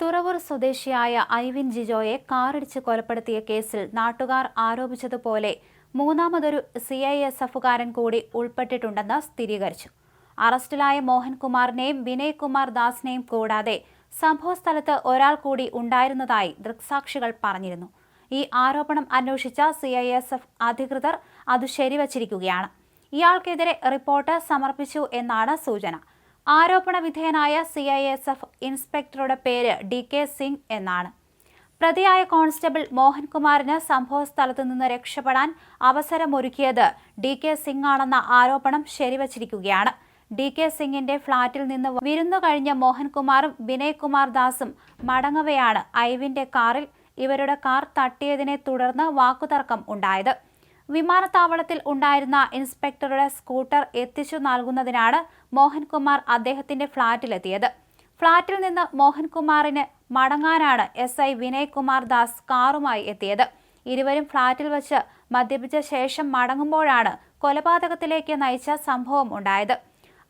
തുറവൂർ സ്വദേശിയായ ഐവിൻ ജിജോയെ കാറിടിച്ച് കൊലപ്പെടുത്തിയ കേസിൽ നാട്ടുകാർ ആരോപിച്ചതുപോലെ മൂന്നാമതൊരു സി ഐ എസ് എഫുകാരൻ കൂടി ഉൾപ്പെട്ടിട്ടുണ്ടെന്ന് സ്ഥിരീകരിച്ചു. അറസ്റ്റിലായ മോഹൻകുമാറിനെയും വിനയ് കുമാർ ദാസിനെയും കൂടാതെ സംഭവസ്ഥലത്ത് ഒരാൾ കൂടി ഉണ്ടായിരുന്നതായി ദൃക്സാക്ഷികൾ പറഞ്ഞിരുന്നു. ഈ ആരോപണം അന്വേഷിച്ച സി ഐ എസ് എഫ് അധികൃതർ അത് ശരിവച്ചിരിക്കുകയാണ്. ഇയാൾക്കെതിരെ റിപ്പോർട്ട് സമർപ്പിച്ചു എന്നാണ് സൂചന. ആരോപണ വിധേയനായ സി ഐ എസ് എഫ് ഇൻസ്പെക്ടറുടെ പേര് ഡി കെ സിംഗ് എന്നാണ്. പ്രതിയായ കോൺസ്റ്റബിൾ മോഹൻകുമാറിന് സംഭവസ്ഥലത്തു നിന്ന് രക്ഷപ്പെടാൻ അവസരമൊരുക്കിയത് ഡി കെ സിംഗ് ആണെന്ന ആരോപണം ശരിവച്ചിരിക്കുകയാണ്. ഡി കെ സിംഗിന്റെ ഫ്ളാറ്റിൽ നിന്ന് വിരുന്നു കഴിഞ്ഞ മോഹൻകുമാറും വിനയ് കുമാർ ദാസും മടങ്ങവെയാണ് ഐവിന്റെ കാറിൽ. ഇവരുടെ കാർ തട്ടിയതിനെ തുടർന്ന് വാക്കുതർക്കം ഉണ്ടായത്. വിമാനത്താവളത്തിൽ ഉണ്ടായിരുന്ന ഇൻസ്പെക്ടറുടെ സ്കൂട്ടർ എത്തിച്ചു നൽകുന്നതിനാണ് മോഹൻകുമാർ അദ്ദേഹത്തിന്റെ ഫ്ളാറ്റിലെത്തിയത്. ഫ്ളാറ്റിൽ നിന്ന് മോഹൻകുമാറിന് മടങ്ങാനാണ് എസ്. ഐ. വിനയ് കുമാർ ദാസ് കാറുമായി എത്തിയത്. ഇരുവരും ഫ്ളാറ്റിൽ വച്ച് മദ്യപിച്ച ശേഷം മടങ്ങുമ്പോഴാണ് കൊലപാതകത്തിലേക്ക് നയിച്ച സംഭവം ഉണ്ടായത്.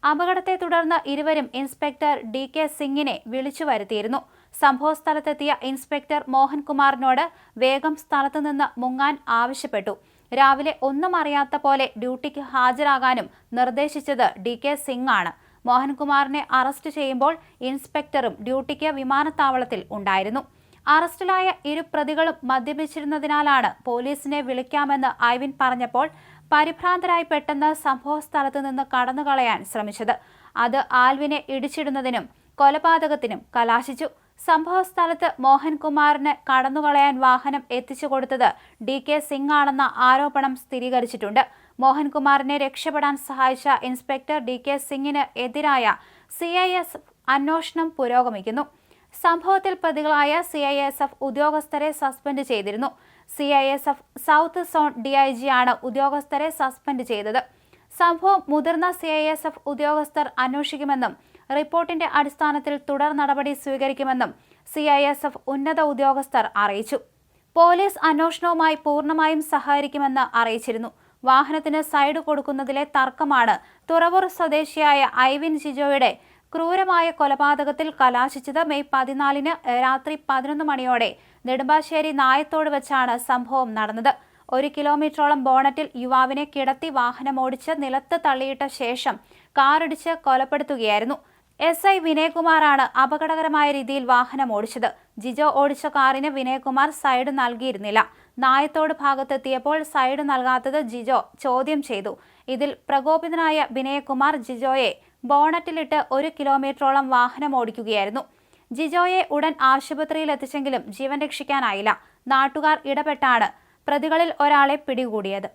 അപകടത്തെ തുടർന്ന് ഇരുവരും ഇൻസ്പെക്ടർ ഡി. കെ. സിംഗിനെ വിളിച്ചു വരുത്തിയിരുന്നു. സംഭവസ്ഥലത്തെത്തിയ ഇൻസ്പെക്ടർ മോഹൻകുമാറിനോട് വേഗം സ്ഥലത്തുനിന്ന് മുങ്ങാൻ ആവശ്യപ്പെട്ടു. രാവിലെ ഒന്നും അറിയാത്ത പോലെ ഡ്യൂട്ടിക്ക് ഹാജരാകാനും നിർദ്ദേശിച്ചത് ഡി കെ സിംഗ് ആണ് മോഹൻകുമാറിനെ അറസ്റ്റ് ചെയ്യുമ്പോൾ ഇൻസ്പെക്ടറും ഡ്യൂട്ടിക്ക് വിമാനത്താവളത്തിൽ ഉണ്ടായിരുന്നു. അറസ്റ്റിലായ ഇരു പ്രതികളും മദ്യപിച്ചിരുന്നതിനാലാണ് പോലീസിനെ വിളിക്കാമെന്ന് ഐവിൻ പറഞ്ഞപ്പോൾ പരിഭ്രാന്തരായി പെട്ടെന്ന് സംഭവ സ്ഥലത്ത് നിന്ന് കടന്നുകളയാൻ ശ്രമിച്ചത്. അത് ആൽവിനെ ഇടിച്ചിടുന്നതിനും കൊലപാതകത്തിനും കലാശിച്ചു. സംഭവ സ്ഥലത്ത് മോഹൻകുമാറിന് കടന്നുകളയാൻ വാഹനം എത്തിച്ചു കൊടുത്തത് ഡി കെ സിംഗ് ആണെന്ന ആരോപണം സ്ഥിരീകരിച്ചിട്ടുണ്ട്. മോഹൻകുമാറിനെ രക്ഷപ്പെടാൻ സഹായിച്ച ഇൻസ്പെക്ടർ ഡി കെ സിംഗിന് എതിരായ സി ഐ എസ് അന്വേഷണം പുരോഗമിക്കുന്നു. സംഭവത്തിൽ പ്രതികളായ സി ഐ എസ് എഫ് ഉദ്യോഗസ്ഥരെ സസ്പെൻഡ് ചെയ്തിരുന്നു. C I S F south zone D I G ആണ് ഉദ്യോഗസ്ഥരെ സസ്പെൻഡ് ചെയ്തത്. സംഭവം മുതിർന്ന സി ഐ എസ് എഫ് ഉദ്യോഗസ്ഥർ അന്വേഷിക്കുമെന്നും റിപ്പോർട്ടിന്റെ അടിസ്ഥാനത്തിൽ തുടർ നടപടി സ്വീകരിക്കുമെന്നും സി ഉന്നത ഉദ്യോഗസ്ഥർ അറിയിച്ചു. പോലീസ് അന്വേഷണവുമായി പൂർണമായും സഹകരിക്കുമെന്ന് അറിയിച്ചിരുന്നു. വാഹനത്തിന് സൈഡ് കൊടുക്കുന്നതിലെ തർക്കമാണ് തുറവൂർ സ്വദേശിയായ ഐവിൻ ജിജോയുടെ ക്രൂരമായ കൊലപാതകത്തിൽ കലാശിച്ചത് മെയ് പതിനാലിന് രാത്രി പതിനൊന്ന് മണിയോടെ നെടുമ്പാശ്ശേരി നായത്തോട് വെച്ചാണ് സംഭവം നടന്നത്. ഒരു കിലോമീറ്ററോളം ബോണറ്റിൽ യുവാവിനെ കിടത്തി വാഹനം വാഹനമോടിച്ച് നിലത്ത് തള്ളിയിട്ട ശേഷം കാറിടിച്ച് കൊലപ്പെടുത്തുകയായിരുന്നു. എസ് ഐ വിനയകുമാറാണ് അപകടകരമായ രീതിയിൽ വാഹനം ഓടിച്ചത്. ജിജോ ഓടിച്ച കാറിന് വിനയകുമാർ സൈഡ് നൽകിയിരുന്നില്ല. നായത്തോട് ഭാഗത്തെത്തിയപ്പോൾ സൈഡ് നൽകാത്തത് ജിജോ ചോദ്യം ചെയ്തു. ഇതിൽ പ്രകോപിതനായ വിനയകുമാർ ജിജോയെ ബോണറ്റിലിട്ട് ഒരു കിലോമീറ്ററോളം വാഹനം ഓടിക്കുകയായിരുന്നു. ജിജോയെ ഉടൻ ആശുപത്രിയിൽ എത്തിച്ചെങ്കിലും ജീവൻ രക്ഷിക്കാനായില്ല. നാട്ടുകാർ ഇടപെട്ടാണ് പ്രതികളിൽ ഒരാളെ പിടികൂടിയത്.